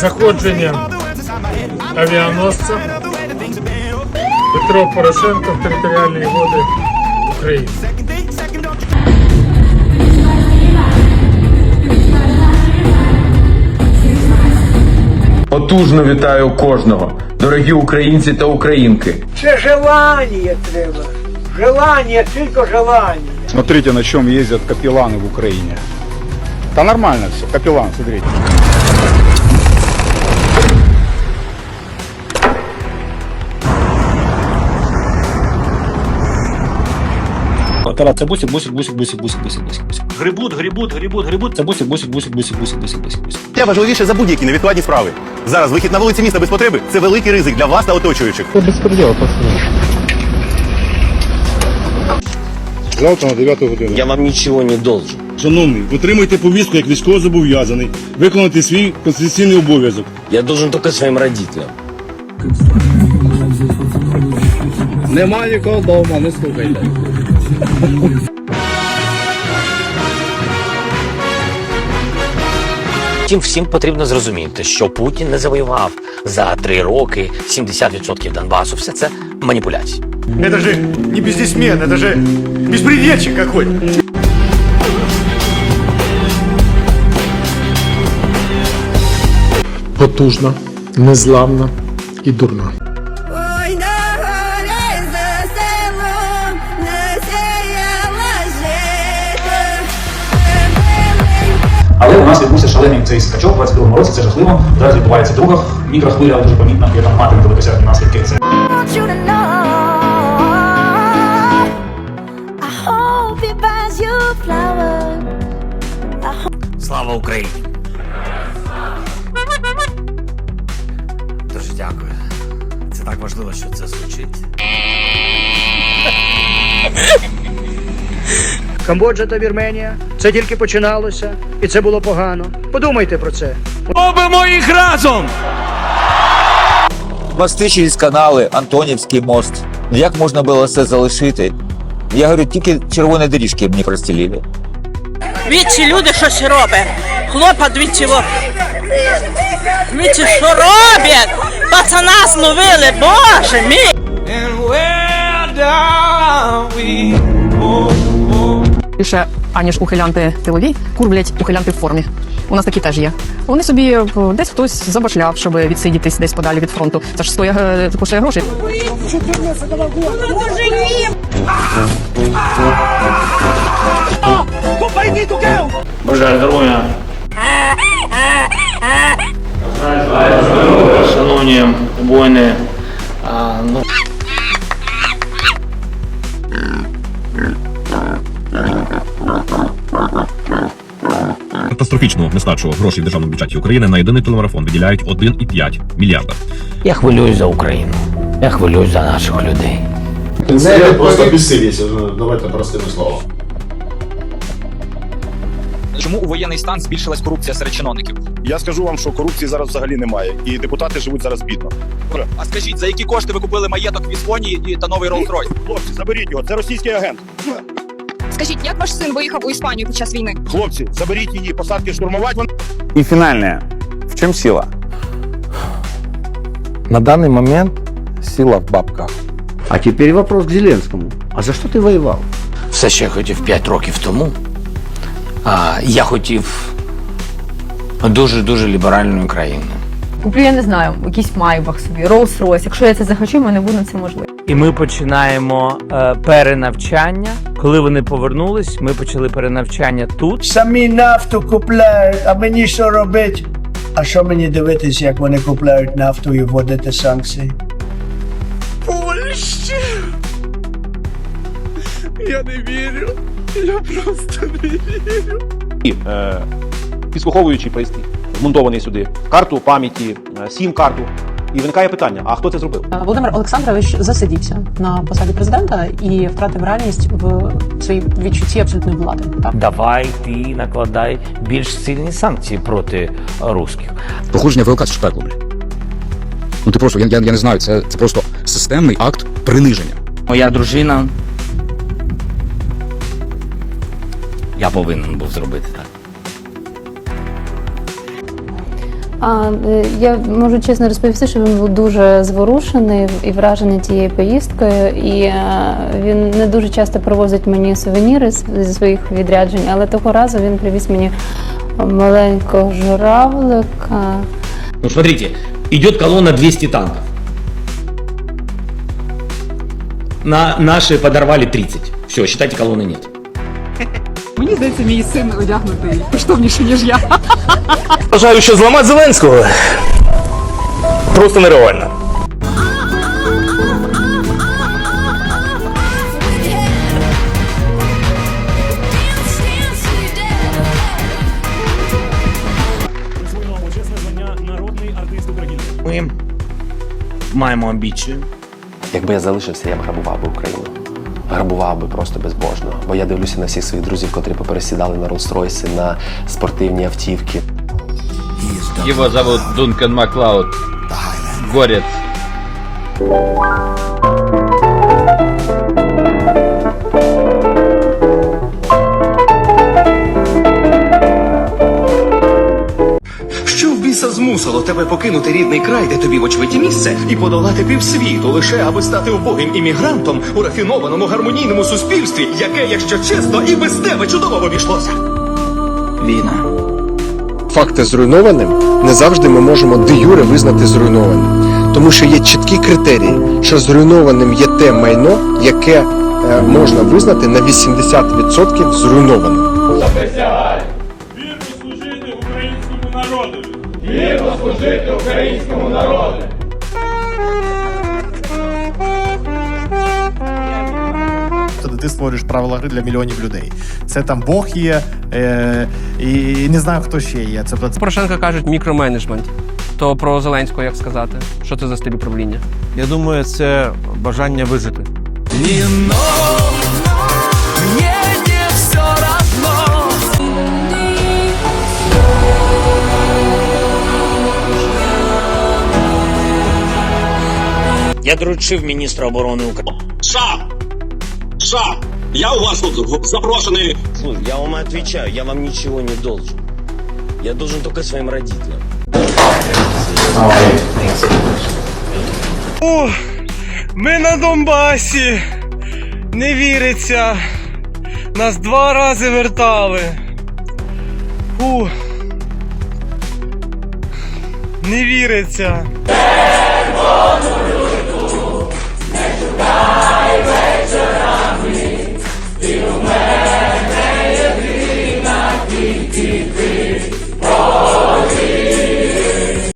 заходження авіаносця Петро Порошенко в територіальні води України. Потужно вітаю кожного, дорогі українці та українки. Це желання треба. Желання, тільки желання. Смотрите, на чем ездят капелланы в Украине. Да нормально все, капеллан, смотрите. Тарас, це бусик, бусик, бусик, бусик, бусик, бусик, бусик, бусик. Грибут, грибут, грибут, грибут. Це бусик, бусик, бусик, бусик, бусик, бусик, бусик, бусик. Це важливіше за будь-які невідкладні справи. Зараз вихід на вулиці міста без потреби це великий ризик для вас та оточуючих. Завтра на 9 годину. Я вам ничего не должен. Шановний, отримуйте повістку як військовозобов'язаний, виконати свій конституційний обов'язок. Я должен только своим родителям. Немає нікого вдома, не слухайте. Втім, всім потрібно зрозуміти, що Путін не завоював за три роки 70% Донбасу. Все це маніпуляції. Это же не бизнесмен, это же беспредельщик какой. Потужна, незламна і дурна. Але у нас відбувся шалений цей скачок у 22 році, це жахливо. Зараз відбувається друга мікрохвиля, дуже помітна, яка матиме далекосяжні наслідки. Це Want you дякую. Це так важливо, що це звучить. Камбоджа та Вірменія. Це тільки починалося, і це було погано. Подумайте про це. Робимо їх разом! Мости через канали, Антонівський мост. Як можна було це залишити? Я говорю, тільки червоні доріжки мені простелили. Вічі люди щось роблять. Хлопа двічі во. Вічі що роблять? Пацана зновили, боже мій. більше, аніж ухилянти тилові, курблять ухилянти в формі. У нас такі теж є. Вони собі е, десь хтось забашляв, щоб відсидітись десь подалі від фронту. Це ж стоїть е, коштує грошей. Бажаю здоров'я. Шановні воїни, а, ну, катастрофічну нестачу грошей в державному бюджеті України на єдиний телемарафон виділяють 1,5 мільярда. Я хвилююсь за Україну. Я хвилююсь за наших людей. Це просто безсилість, давайте простими словами. Чому у воєнний стан збільшилась корупція серед чиновників? Я скажу вам, що корупції зараз взагалі немає, і депутати живуть зараз бідно. А скажіть, за які кошти ви купили маєток в Іспанії та новий Роллс-Ройс? Хлопці, заберіть його, це російський агент. Скажіть, як ваш син виїхав у Іспанію під час війни? Хлопці, заберіть її, посадки штурмувати. І фінальне. В чому сила? На данный момент сила в бабках. А тепер вопрос к Зеленському. А за що ти воював? Все, я хотів 5 років тому. А, я хотів дуже-дуже ліберальної країни. Куплю, я не знаю, якийсь майбах собі, Rolls-Royce. Якщо я це захочу, в мене буде це можливо. І ми починаємо е, перенавчання. Коли вони повернулись, ми почали перенавчання тут. Самі нафту купляють, а мені що робити? А що мені дивитись, як вони купляють нафту і вводити санкції? Підслуховуючий пристрій, вмонтований сюди, карту пам'яті, сім-карту. І виникає питання: а хто це зробив? Володимир Олександрович засидівся на посаді президента і втратив реальність в своїй відчутті абсолютної влади. Так? Давай ти накладай більш сильні санкції проти русських. Походження ВЛК це шпекло. Ну ти просто, я, я, я не знаю, це, це просто системний акт приниження. Моя дружина. Я повинен був зробити так. А, е, я можу чесно розповісти, що він був дуже зворушений і вражений тією поїздкою. І е, він не дуже часто привозить мені сувеніри зі своїх відряджень, але того разу він привіз мені маленького журавлика. Ну, смотрите, идет колонна 200 танков. На наши подорвали 30. Все, считайте, колонны нет. Мені здається, мій син одягнутий коштовніше, ніж я. Вважаю, що зламати Зеленського просто нереально. Ми маємо амбіцію. Якби я залишився, я б грабував би Україну. Грабував би просто безбожно. Бо я дивлюся на всіх своїх друзів, котрі попересідали на Роллс-Ройси, на спортивні автівки. Его зовут Дункан Маклауд. Горец. Біса змусило тебе покинути рідний край, де тобі вочевидь місце, і подолати півсвіту лише аби стати убогим іммігрантом у рафінованому гармонійному суспільстві, яке, якщо чесно, і без тебе чудово обійшлося. Війна. Факти зруйнованим не завжди ми можемо де юре визнати зруйнованим. Тому що є чіткі критерії, що зруйнованим є те майно, яке е, можна визнати на 80% зруйнованим. Вірно служити українському народу! Ти створюєш правила гри для мільйонів людей. Це там Бог є, е, і не знаю, хто ще є. Це Порошенка кажуть мікроменеджмент. То про Зеленського як сказати? Що це за стиль управління? Я думаю, це бажання вижити. Я доручив міністра оборони України. США! США! Я у вас тут запрошений. Слушай, я вам отвечаю, я вам ничего не должен. Я должен только своим родителям. О, Ми на Донбасі. Не віриться. Нас два рази вертали. Фу. Не віриться.